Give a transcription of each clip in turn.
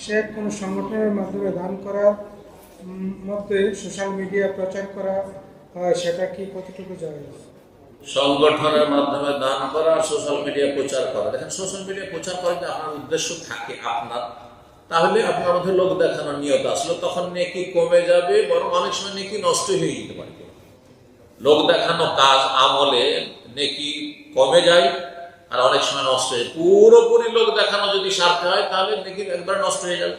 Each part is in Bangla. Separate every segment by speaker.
Speaker 1: সে কোনো সংগঠনের মাধ্যমে দান করার মধ্যে সোশ্যাল মিডিয়া প্রচার করা হয়, সেটা কি কতটুকু জায়গা
Speaker 2: সংগঠনের মাধ্যমে দান করা, সোশ্যাল মিডিয়া প্রচার করা। দেখেন, সোশ্যাল মিডিয়া প্রচার করা যদি আপনার উদ্দেশ্য থাকে আপনার, তাহলে আপনার মধ্যে লোক দেখানোর নিয়ত আসলো তখন নেকি কমে যাবে, বরং অনেক সময় নেকি নষ্ট হয়ে যেতে পারে। লোক দেখানো কাজ আমলে নেকি কমে যায় আর অনেক সময় নষ্ট হয়ে। পুরোপুরি লোক দেখানো যদি স্বার্থে হয়, তাহলে নেকি একবার নষ্ট হয়ে যাবে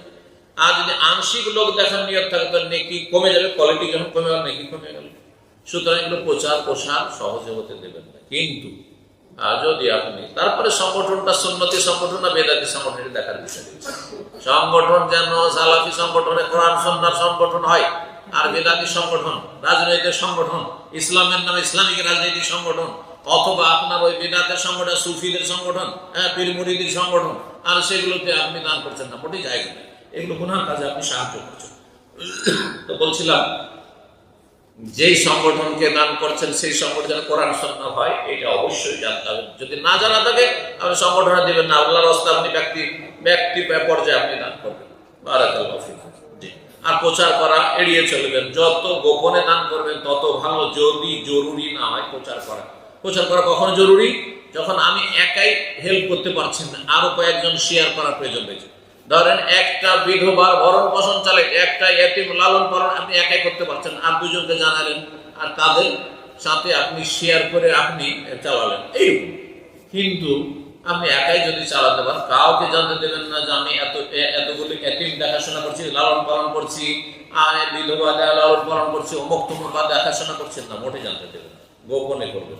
Speaker 2: আর যদি আংশিক লোক দেখানোর নিয়ত থাকে, তাহলে নেকি কমে যাবে কোয়ালিটি যখন কমে গেল, নেকি কমে গেল সুতরাং এগুলো প্রচার, প্রসার সহজে হতে দেবেন না কিন্তু, আর যদি আপনি, তারপরে সংগঠনটা সন্ন্যতি সংগঠন না বেদাতি সংগঠন দেখার বিষয়। সংগঠন যেন সালাফি সংগঠনে কোরআন সন্ন্যার সংগঠন হয় আর বেদাতি সংগঠন, রাজনৈতিক সংগঠন, ইসলামের নামে ইসলামিক রাজনৈতিক সংগঠন, অথবা আপনার ওই বেদাতের সংগঠন, সুফিদের সংগঠন হ্যাঁ পীরমুরিদের সংগঠন, আর সেগুলোতে আপনি দান করছেন না, মোটেই নেই এগুলো গুনার কাজে আপনি সাহায্য করছেন। তো বলছিলাম, যেই সংগঠনকে দান করছেন, সেই সংগঠন কোরআন হয়, এটা অবশ্যই জানতে হবে। যদি না জানা থাকে, আপনি সংগঠনে দেবেন না। আল্লাহর রাস্তা আপনি ব্যক্তি ব্যক্তি পর্যায়ে আপনি দান করবেন। বারাকাল্লাহ। আর প্রচার করা এড়িয়ে চলবেন। যত গোপনে দান করবেন, তত ভালো যদি জরুরি না হয় প্রচার করা। প্রচার করা কখন জরুরি? যখন আমি একাই হেল্প করতে পারছি না, আরও কয়েকজন শেয়ার করার প্রয়োজন রয়েছে। ধরেন একটা বিধবার ভরণ পোষণ চালে একটা এতিম লালন পালন আপনি একাই করতে পারছেন, আর দুজনকে জানালেন, আর তাদের সাথে আপনি শেয়ার করে আপনি চালালেন। এইরকম। কিন্তু আপনি একাই যদি চালাতে পারেন, কাউকে জানতে দেবেন না যে আমি এত এতগুলি এতিম দেখাশোনা করছি, লালন পালন করছি, আর বিধবা লালন পালন করছি, অমুক তমুক দেখাশোনা করছেন না মোটে জানতে দেবেন। গোপনে করবেন